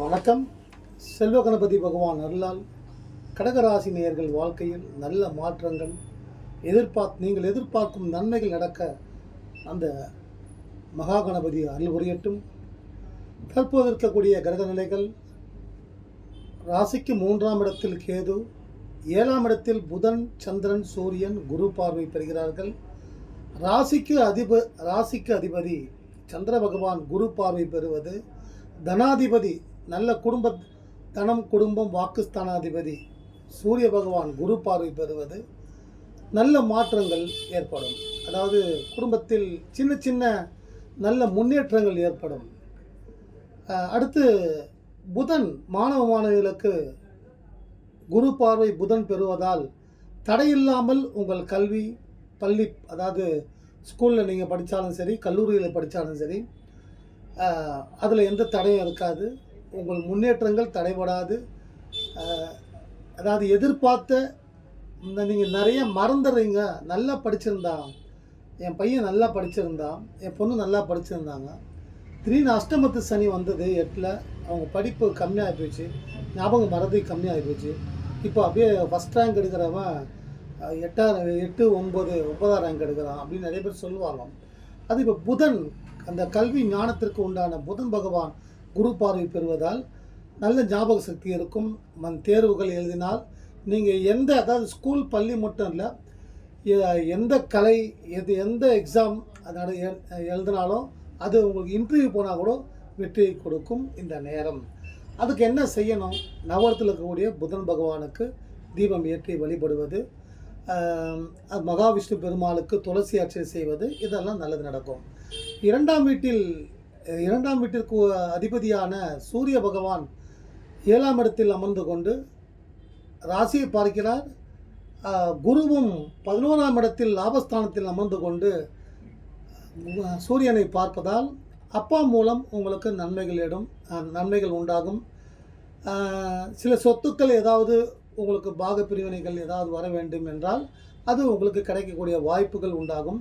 வணக்கம். செல்வ கணபதி பகவான் அருளால் கடகராசி நேயர்கள் வாழ்க்கையில் நல்ல மாற்றங்கள் எதிர்பார்த்து நீங்கள் எதிர்பார்க்கும் நன்மைகள் நடக்க அந்த மகா கணபதி அருள் புரியட்டும். தற்போது இருக்கக்கூடிய கிரக நிலைகள் ராசிக்கு மூன்றாம் இடத்தில் கேது ஏழாம் இடத்தில் புதன் சந்திரன் சூரியன் குரு பார்வை பெறுகிறார்கள். ராசிக்கு அதிப ராசிக்கு அதிபதி சந்திர பகவான் குரு பார்வை பெறுவது தனாதிபதி நல்ல குடும்ப தனம் குடும்பம் வாக்குஸ்தானாதிபதி சூரிய பகவான் குரு பார்வை பெறுவது நல்ல மாற்றங்கள் ஏற்படும். அதாவது குடும்பத்தில் சின்ன சின்ன நல்ல முன்னேற்றங்கள் ஏற்படும். அடுத்து புதன் மாணவ மாணவிகளுக்கு குரு பார்வை புதன் பெறுவதால் தடையில்லாமல் உங்கள் கல்வி பள்ளி அதாவது ஸ்கூலில் நீங்கள் படித்தாலும் சரி கல்லூரியில் படித்தாலும் சரி அதில் எந்த தடையும் இருக்காது. உங்கள் முன்னேற்றங்கள் தடைபடாது. அதாவது எதிர்பார்த்த இந்த நீங்கள் நிறைய மறந்துடுறீங்க நல்லா படிச்சிருந்தான். என் பையன் நல்லா படிச்சிருந்தான். என் பொண்ணு நல்லா படிச்சிருந்தாங்க. திடீர்னு அஷ்டமத்து சனி வந்தது எட்டில் அவங்க படிப்பு கம்மியாகி போச்சு. ஞாபகம் மறதி கம்மியாகி போச்சு. இப்போ அப்படியே ஃபஸ்ட் ரேங்க் எடுக்கிறவன் எட்டாயிரம் எட்டாம் எட்டு ஒம்பது ஒன்பதாம் ரேங்க் எடுக்கிறான் அப்படின்னு நிறைய பேர் சொல்லுவாங்க. அது இப்போ புதன் அந்த கல்வி ஞானத்திற்கு உண்டான புதன் பகவான் குரு பார்வை பெறுவதால் நல்ல ஞாபக சக்தி இருக்கும். மண் தேர்வுகள் எழுதினால் நீங்கள் எந்த அதாவது ஸ்கூல் பள்ளி மட்டும் இல்லை எந்த கலை எது எந்த எக்ஸாம் அதோட எழுதினாலும் அது உங்களுக்கு இன்டர்வியூ போனால் கூட வெற்றி கொடுக்கும் இந்த நேரம். அதுக்கு என்ன செய்யணும்? நவரத்தில் இருக்கக்கூடிய புதன் பகவானுக்கு தீபம் ஏற்றி வழிபடுவது மகாவிஷ்ணு பெருமாளுக்கு துளசி அர்ச்சனை செய்வது இதெல்லாம் நல்லது நடக்கும். இரண்டாம் வீட்டில் இரண்டாம் வீட்டிற்கு அதிபதியான சூரிய பகவான் ஏழாம் இடத்தில் அமர்ந்து கொண்டு ராசியை பார்க்கிறார். குருவும் பதினோராம் இடத்தில் லாபஸ்தானத்தில் அமர்ந்து கொண்டு சூரியனை பார்ப்பதால் அப்பா மூலம் உங்களுக்கு நன்மைகள் இடும் நன்மைகள் உண்டாகும். சில சொத்துக்கள் ஏதாவது உங்களுக்கு பாக பிரிவினைகள் ஏதாவது வர வேண்டும் என்றால் அது உங்களுக்கு கிடைக்கக்கூடிய வாய்ப்புகள் உண்டாகும்.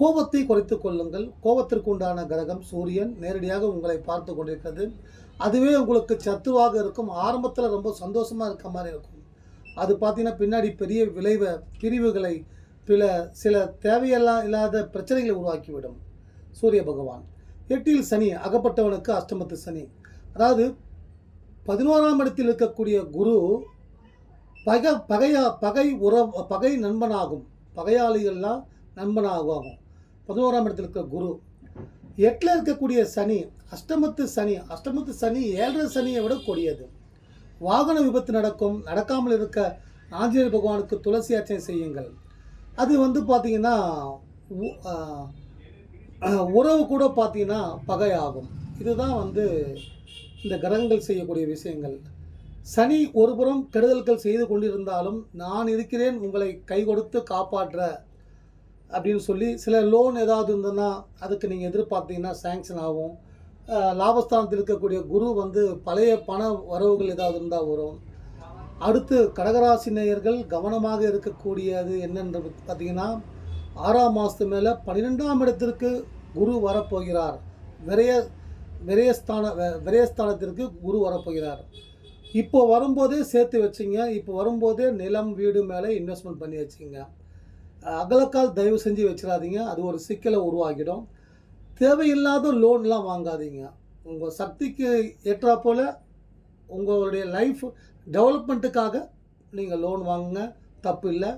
கோபத்தை குறைத்து கொள்ளுங்கள். கோபத்திற்கு உண்டான கிரகம் சூரியன் நேரடியாக உங்களை பார்த்து கொண்டிருக்கிறது. அதுவே உங்களுக்கு சத்துவாக இருக்கும். ஆரம்பத்தில் ரொம்ப சந்தோஷமாக இருக்க மாதிரி இருக்கும். அது பார்த்தீங்கன்னா பின்னாடி பெரிய விளைவை பிரிவுகளை பிற சில தேவையெல்லாம் இல்லாத பிரச்சனைகளை உருவாக்கிவிடும். சூரிய பகவான். எட்டில் சனி அகப்பட்டவனுக்கு அஷ்டமத்து சனி. அதாவது பதினோராம் இடத்தில் இருக்கக்கூடிய குரு பகை பகையா பகை உறவு பகை நண்பனாகும். பகையாளிகள்லாம் நண்பனாகும் பதினோராம் இடத்தில் இருக்க குரு. எட்டில் இருக்கக்கூடிய சனி அஷ்டமத்து சனி அஷ்டமத்து சனி ஏழரை சனியை விட கொடியது. வாகன விபத்து நடக்கும் நடக்காமல் இருக்க ஆஞ்சநேயர் பகவானுக்கு துளசி அர்ச்சனை செய்யுங்கள். அது வந்து பார்த்தீங்கன்னா உ- உறவு கூட பார்த்தீங்கன்னா பகையாகும். இதுதான் வந்து இந்த கிரகங்கள் செய்யக்கூடிய விஷயங்கள். சனி ஒருபுறம் கெடுதல்கள் செய்து கொண்டிருந்தாலும் நான் இருக்கிறேன் உங்களை கை கொடுத்து காப்பாற்ற அப்படின்னு சொல்லி சில லோன் ஏதாவது இருந்ததுன்னா அதுக்கு நீங்கள் எதிர்பார்த்தீங்கன்னா சேங்ஷன் ஆகும். லாபஸ்தானத்தில் இருக்கக்கூடிய குரு வந்து பழைய பண வரவுகள் ஏதாவது இருந்தால் வரும். அடுத்து கடகராசி நேயர்கள் கவனமாக இருக்கக்கூடியது என்னென்று பார்த்தீங்கன்னா ஆறாம் மாதத்து மேலே பன்னிரெண்டாம் இடத்திற்கு குரு வரப்போகிறார். விரைய விரயஸ்தான விரயஸ்தானத்திற்கு குரு வரப்போகிறார். இப்போ வரும்போதே சேர்த்து வச்சிங்க. இப்போ வரும்போதே நிலம் வீடு மேலே இன்வெஸ்ட்மெண்ட் பண்ணி வச்சிங்க. அகலக்கால் தயவு செஞ்சு வச்சிடாதீங்க. அது ஒரு சிக்கலை உருவாக்கிடும். தேவையில்லாத லோன்லாம் வாங்காதீங்க. உங்கள் சக்திக்கு ஏற்றா போல் உங்களுடைய லைஃப் டெவலப்மெண்ட்டுக்காக நீங்கள் லோன் வாங்குங்க. தப்பு இல்லை.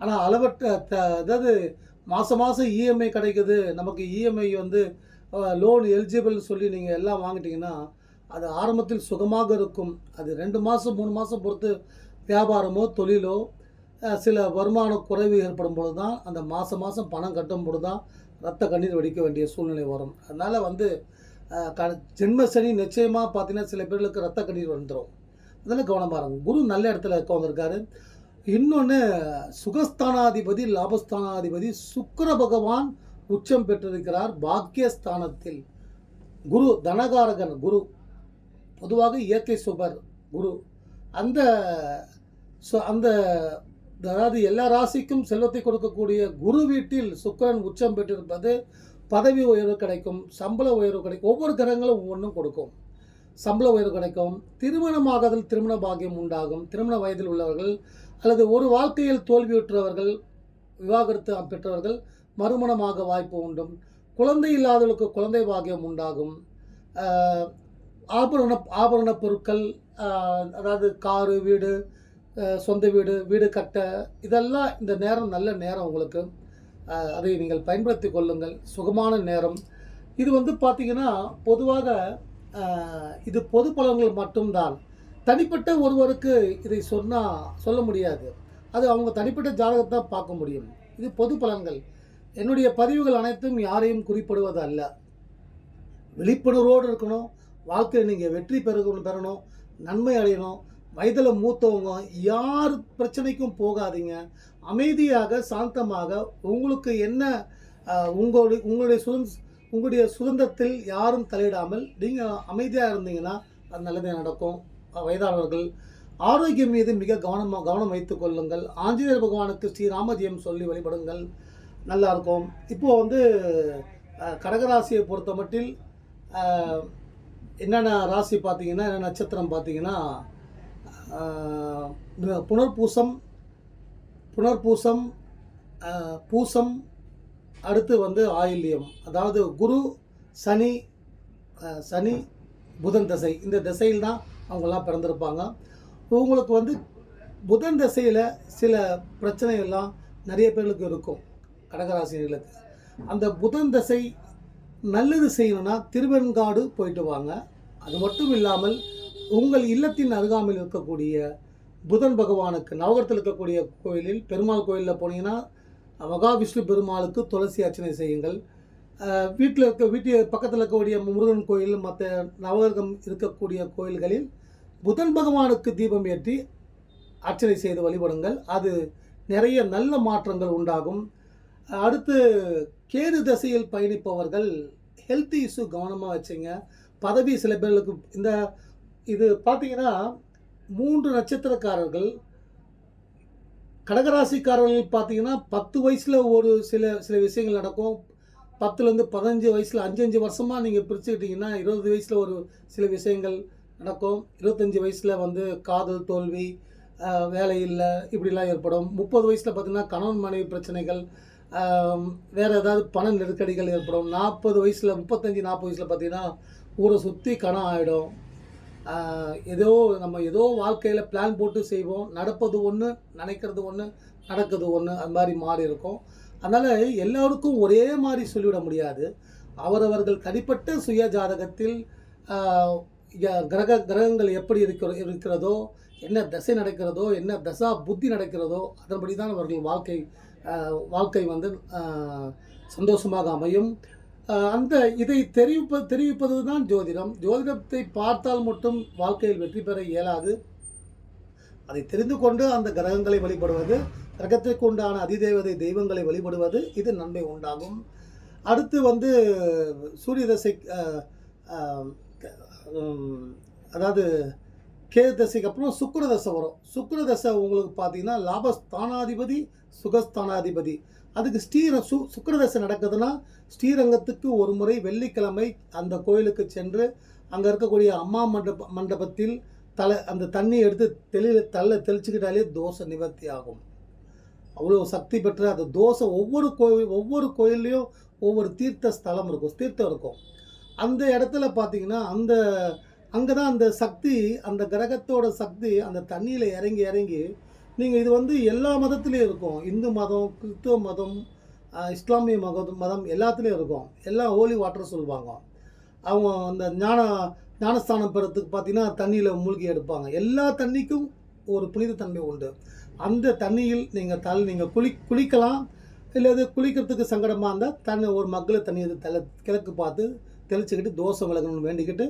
ஆனால் அளவற்ற த அதாவது மாதம் மாதம் இஎம்ஐ கிடைக்குது. நமக்கு இஎம்ஐ வந்து லோன் எலிஜிபிள் சொல்லி நீங்கள் எல்லாம் வாங்கிட்டீங்கன்னா அது ஆரம்பத்தில் சுகமாக இருக்கும். அது ரெண்டு மாதம் மூணு மாதம் பொறுத்து வியாபாரமோ தொழிலோ சில வருமான குறைவு ஏற்படும் பொழுது தான் அந்த மாதம் மாதம் பணம் கட்டும் பொழுது தான் ரத்த கண்ணீர் வடிக்க வேண்டிய சூழ்நிலை வரும். அதனால் வந்து க ஜென்ம சனி நிச்சயமாக பார்த்தீங்கன்னா சில பேர்களுக்கு ரத்த கண்ணீர் வந்துடும் அதில் கவனமாக இருக்கும் குரு நல்ல இடத்துல உட்காந்துருக்காரு இன்னொன்று சுகஸ்தானாதிபதி லாபஸ்தானாதிபதி சுக்கர பகவான் உச்சம் பெற்றிருக்கிறார் பாக்கியஸ்தானத்தில் குரு தனகாரகன் குரு பொதுவாக இயற்கை சுபர் குரு. அந்த சு- அந்த அதாவது எல்லா ராசிக்கும் செல்வத்தை கொடுக்கக்கூடிய குரு வீட்டில் சுக்கிரன் உச்சம் பெற்றிருப்பது பதவி உயர்வு கிடைக்கும் சம்பள உயர்வு கிடைக்கும் ஒவ்வொரு கிரகங்களும் ஒவ்வொன்றும் கொடுக்கும். சம்பள உயர்வு கிடைக்கும் திருமணமாகதல் திருமண பாக்கியம் உண்டாகும். திருமண வயதில் உள்ளவர்கள் அல்லது ஒரு வாழ்க்கையில் தோல்வியுற்றவர்கள் விவாகரத்து பெற்றவர்கள் மறுமணமாக வாய்ப்பு உண்டும் குழந்தை இல்லாதவர்களுக்கு குழந்தை பாக்கியம் உண்டாகும். ஆபரண ஆபரண பொருட்கள் அதாவது காரு வீடு சொந்த வீடு வீடு கட்ட இதெல்லாம் இந்த நேரம் நல்ல நேரம் உங்களுக்கு. அதை நீங்கள் பயன்படுத்தி கொள்ளுங்கள். சுகமான நேரம். இது வந்து பார்த்தீங்கன்னா பொதுவாக இது பொது பலன்கள் மட்டும்தான். தனிப்பட்ட ஒருவருக்கு இதை சொன்னால் சொல்ல முடியாது. அது அவங்க தனிப்பட்ட ஜாதகத்தை பார்க்க முடியும். இது பொது பலன்கள். என்னுடைய பதிவுகள் அனைத்தும் யாரையும் குறிப்பிடுவது அல்ல. விழிப்புணர்வோடு இருக்கணும். வாழ்க்கையில் நீங்கள் வெற்றி பெறணும் பெறணும். நன்மை அடையணும். வயதில் மூத்தவங்க யார் பிரச்சனைக்கும் போகாதீங்க. அமைதியாக சாந்தமாக உங்களுக்கு என்ன உங்களுடைய உங்களுடைய சுதந் உங்களுடைய சுதந்திரத்தில் யாரும் தலையிடாமல் நீங்கள் அமைதியாக இருந்தீங்கன்னா அது நல்லதே நடக்கும். வயதானவர்கள் ஆரோக்கியம் மீது மிக கவனமாக கவனம் வைத்துக் கொள்ளுங்கள். ஆஞ்சநேயர் பகவானுக்கு ஸ்ரீராமஜெயம் சொல்லி வழிபடுங்கள். நல்லா இருக்கும். இப்போ வந்து கடகராசியை பொறுத்த மட்டில் என்னென்ன ராசி பார்த்தீங்கன்னா என்ன நட்சத்திரம் பார்த்தீங்கன்னா புனர்பூசம் புனர்பூசம் பூசம் அடுத்து வந்து ஆயில்யம். அதாவது குரு சனி சனி புதன் திசை. இந்த திசையில் தான் அவங்கெல்லாம் பிறந்திருப்பாங்க. உங்களுக்கு வந்து புதன் திசையில் சில பிரச்சனைகள்லாம் நிறைய பேர்களுக்கு இருக்கும். கடகராசிகளுக்கு அந்த புதன் திசை நல்லது செய்யணும்னா திருவெண்காடு போயிட்டு வாங்க. அது மட்டும் இல்லாமல் உங்கள் இல்லத்தின் அருகாமையில் இருக்கக்கூடிய புதன் பகவானுக்கு நவகரத்தில் இருக்கக்கூடிய கோயிலில் பெருமாள் கோயிலில் போனீங்கன்னா மகாவிஷ்ணு பெருமாளுக்கு துளசி அர்ச்சனை செய்யுங்கள். வீட்டில் இருக்க வீட்டு பக்கத்தில் இருக்கக்கூடிய முருகன் கோயில் மற்ற நவகரகம் இருக்கக்கூடிய கோயில்களில் புதன் பகவானுக்கு தீபம் ஏற்றி அர்ச்சனை செய்து வழிபடுங்கள். அது நிறைய நல்ல மாற்றங்கள் உண்டாகும். அடுத்து கேது திசையில் பயணிப்பவர்கள் ஹெல்த் இஷ்யூ கவனமாக வச்சுங்க. பதவி சில பேர்களுக்கு இந்த இது பார்த்தீங்கன்னா மூன்று நட்சத்திரக்காரர்கள். கடகராசிக்காரர்கள் பார்த்தீங்கன்னா பத்து வயசில் ஒரு சில சில விஷயங்கள் நடக்கும். பத்துலேருந்து பதினஞ்சு வயசில் அஞ்சு அஞ்சு வருஷமாக நீங்கள் பிரிச்சுக்கிட்டிங்கன்னா இருபது வயசில் ஒரு சில விஷயங்கள் நடக்கும். இருபத்தஞ்சி வயசில் வந்து காதல் தோல்வி வேலை இல்லை இப்படிலாம் ஏற்படும். முப்பது வயசில் பார்த்தீங்கன்னா கணவன் மனைவி பிரச்சனைகள் வேறு ஏதாவது பண நெருக்கடிகள் ஏற்படும். நாற்பது வயசில் முப்பத்தஞ்சு நாற்பது வயசில் பார்த்திங்கன்னா ஊரை சுற்றி கணம் ஆகிடும் ஏதோ நம்ம ஏதோ வாழ்க்கையில் பிளான் போட்டு செய்வோம். நடப்பது ஒன்று நினைக்கிறது ஒன்று நடக்குது ஒன்று அது மாதிரி மாறி இருக்கும். அதனால் எல்லோருக்கும் ஒரே மாதிரி சொல்லிவிட முடியாது. அவரவர்கள் தனிப்பட்ட சுய ஜாதகத்தில் கிரக கிரகங்கள் எப்படி இருக்கிற இருக்கிறதோ என்ன தசை நடக்கிறதோ என்ன தசா புத்தி நடக்கிறதோ அதன்படி தான் அவர்கள் வாழ்க்கை வாழ்க்கை வந்து சந்தோஷமாக அமையும். அந்த இதை தெரிவிப்ப தெரிவிப்பது தான் ஜோதிடம். ஜோதிடத்தை பார்த்தால் மட்டும் வாழ்க்கையில் வெற்றி பெற இயலாது. அதை தெரிந்து கொண்டு அந்த கிரகங்களை வழிபடுவது கிரகத்திற்கு உண்டான அதிதேவதை தெய்வங்களை வழிபடுவது இது நன்மை உண்டாகும். அடுத்து வந்து சூரிய தசை அதாவது கே தசைக்கு அப்புறம் சுக்கர தசை வரும். சுக்கர தசை உங்களுக்கு பார்த்தீங்கன்னா லாபஸ்தானாதிபதி சுகஸ்தானாதிபதி. அதுக்கு ஸ்ரீர சு சுக்கரதசை நடக்குதுன்னா ஸ்ரீரங்கத்துக்கு ஒரு முறை வெள்ளிக்கிழமை அந்த கோயிலுக்கு சென்று அங்கே இருக்கக்கூடிய அம்மா மண்டப மண்டபத்தில் தலை அந்த தண்ணி எடுத்து தெளில தள்ள தெளிச்சுக்கிட்டாலே தோசை நிவர்த்தி ஆகும். அவ்வளோ சக்தி பெற்ற அந்த தோசை ஒவ்வொரு கோயில் ஒவ்வொரு கோயில்லையும் ஒவ்வொரு தீர்த்த ஸ்தலம் இருக்கும் தீர்த்தம் இருக்கும். அந்த இடத்துல பார்த்தீங்கன்னா அந்த அங்கே தான் அந்த சக்தி அந்த கிரகத்தோட சக்தி அந்த தண்ணியில் இறங்கி இறங்கி நீங்கள் இது வந்து எல்லா மதத்துலேயும் இருக்கும். இந்து மதம் கிறிஸ்துவ மதம் இஸ்லாமிய மதம் மதம் எல்லாத்துலேயும் இருக்கும். எல்லாம் ஹோலி வாட்டர் சொல்லுவாங்க. அவங்க அந்த ஞான ஞானஸ்தானம் பெறத்துக்கு பார்த்தீங்கன்னா தண்ணியில் மூழ்கி எடுப்பாங்க. எல்லா தண்ணிக்கும் ஒரு புனித தன்மை உண்டு. அந்த தண்ணியில் நீங்கள் தல் நீங்கள் குளி குளிக்கலாம். இல்லை இது குளிக்கிறதுக்கு சங்கடமாக இருந்தால் தண்ணி ஒரு மக்களை தண்ணி தலை கிழக்கு பார்த்து தெளிச்சுக்கிட்டு தோசை விளக்கணும்னு வேண்டிக்கிட்டு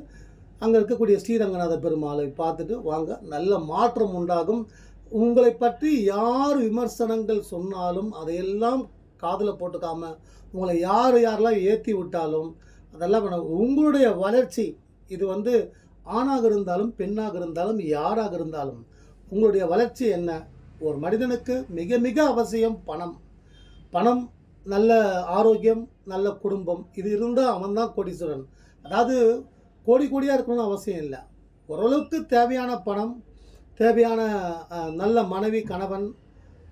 அங்கே இருக்கக்கூடிய ஸ்ரீரங்கநாத பெருமாளை பார்த்துட்டு வாங்க. நல்ல மாற்றம் உண்டாகும். உங்களை பற்றி யார் விமர்சனங்கள் சொன்னாலும் அதையெல்லாம் காதில் போட்டுக்காம உங்களை யார் யாரெல்லாம் ஏற்றி விட்டாலும் அதெல்லாம் வேணாம். உங்களுடைய வளர்ச்சி இது வந்து ஆணாக இருந்தாலும் பெண்ணாக இருந்தாலும் யாராக இருந்தாலும் உங்களுடைய வளர்ச்சி என்ன? ஒரு மனிதனுக்கு மிக மிக அவசியம் பணம். பணம் நல்ல ஆரோக்கியம் நல்ல குடும்பம் இது இருந்தால் அவன் தான் கோடீஸ்வரன். அதாவது கோடி கோடியாக இருக்கணும்னு அவசியம் இல்லை. ஓரளவுக்கு தேவையான பணம் தேவையான நல்ல மனைவி கணவன்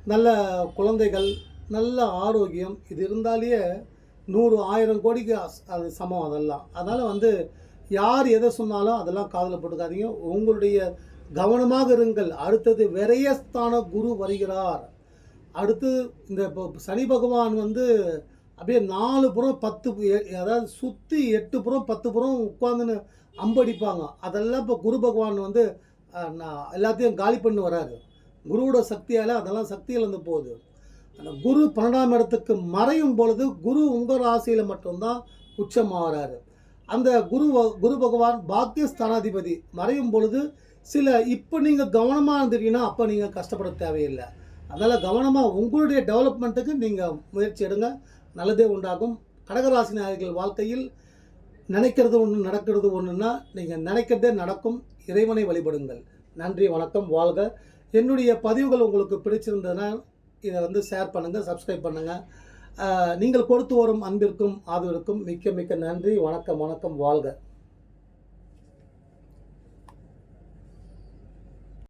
நல்ல குழந்தைகள் நல்ல ஆரோக்கியம் இது இருந்தாலேயே நூறு ஆயிரம் கோடிக்கு அது சமம் அதெல்லாம். அதனால் வந்து யார் எதை சொன்னாலும் அதெல்லாம் காதில் போட்டுக்காதீங்க. உங்களுடைய கவனமாக இருங்கள். அடுத்தது விரயஸ்தான குரு வருகிறார். அடுத்து இந்த இப்போ சனி பகவான் வந்து அப்படியே நாலு புறம் பத்து பு- அதாவது சுற்றி எட்டு புறம் பத்து புறம் உட்காந்துன்னு அம்படிப்பாங்க. அதெல்லாம் இப்போ குரு பகவான் வந்து நான் எல்லாத்தையும் காலி பண்ணி வராரு. குருவோட சக்தியால் அதெல்லாம் சக்தி இழந்து போகுது. அந்த குரு பன்னெண்டாம் இடத்துக்கு மறையும் பொழுது குரு உங்கள் ராசியில் மட்டும்தான் உச்சமாகறாரு அந்த குரு குரு பகவான் பாக்கியஸ்தானாதிபதி மறையும் பொழுது சில இப்போ நீங்கள் கவனமாக இருந்துட்டீங்கன்னா அப்போ நீங்கள் கஷ்டப்பட தேவையில்லை. அதனால் கவனமாக உங்களுடைய டெவலப்மெண்ட்டுக்கு நீங்கள் முயற்சி எடுங்க. நல்லதே உண்டாகும். கடகராசி நாயகர்கள் வாழ்க்கையில் நினைக்கிறது ஒன்று நடக்கிறது ஒன்றுன்னா நீங்கள் நினைக்கிறதே நடக்கும். இறைவனை வழிபடுங்கள். நன்றி வணக்கம் வாழ்க. என்னுடைய பதிவுகள் உங்களுக்கு பிடிச்சிருந்ததுன்னா இதை வந்து ஷேர் பண்ணுங்கள் சப்ஸ்கிரைப் பண்ணுங்கள் நீங்கள் கொடுத்து வரும் அன்பிற்கும் ஆதரவிற்கும் மிக்க மிக்க நன்றி. வணக்கம் வணக்கம் வாழ்க.